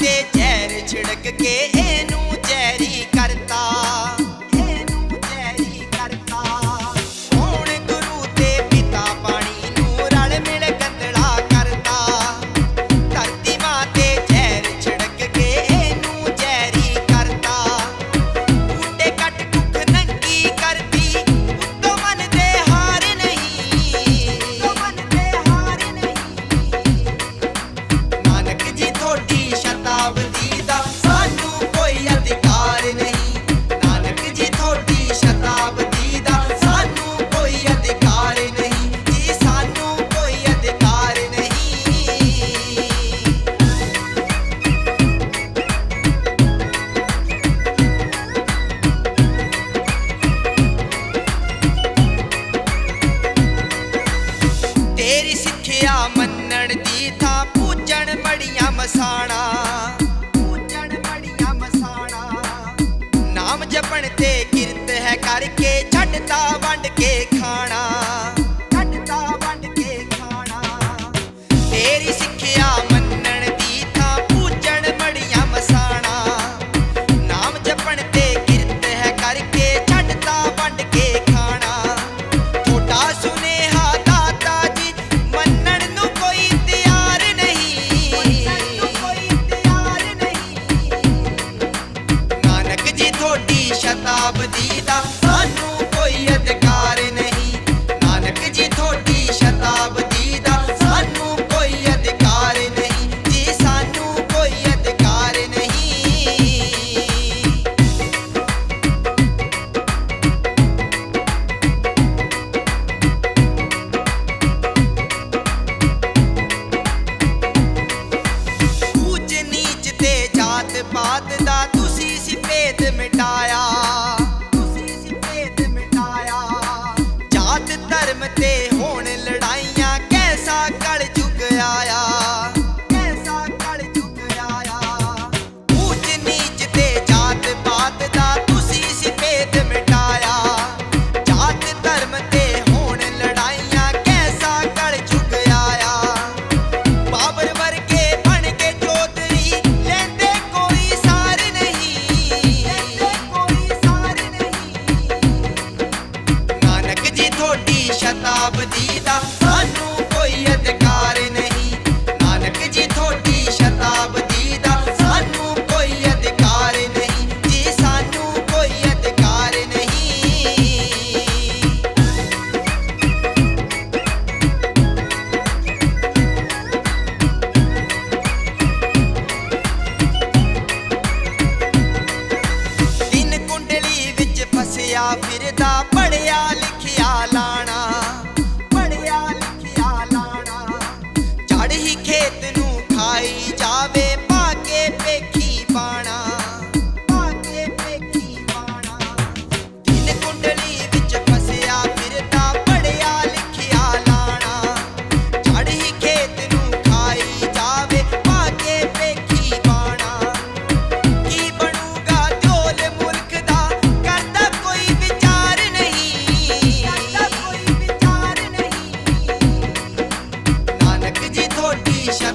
ਤੇ ਜ਼ਹਿਰ ਛਿੜਕ ਕੇ ਇਹਨੂੰ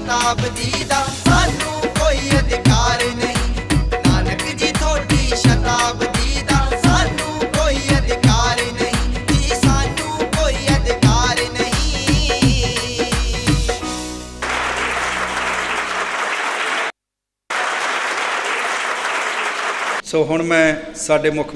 ਪ੍ਰਤਾਪ ਜੀ ਦਾ ਸਾਨੂੰ ਕੋਈ ਅਧਿਕਾਰ ਨਹੀਂ। ਨਾਨਕ ਜੀ ਥੋੜੀ ਸ਼ਤਾਬਦੀ ਦਾ ਸਾਨੂੰ ਕੋਈ ਅਧਿਕਾਰ ਨਹੀਂ। ਜੀ ਸਾਨੂੰ ਕੋਈ ਅਧਿਕਾਰ ਨਹੀਂ? ਸੋ ਹੁਣ ਮੈਂ ਸਾਡੇ ਮੁੱਖ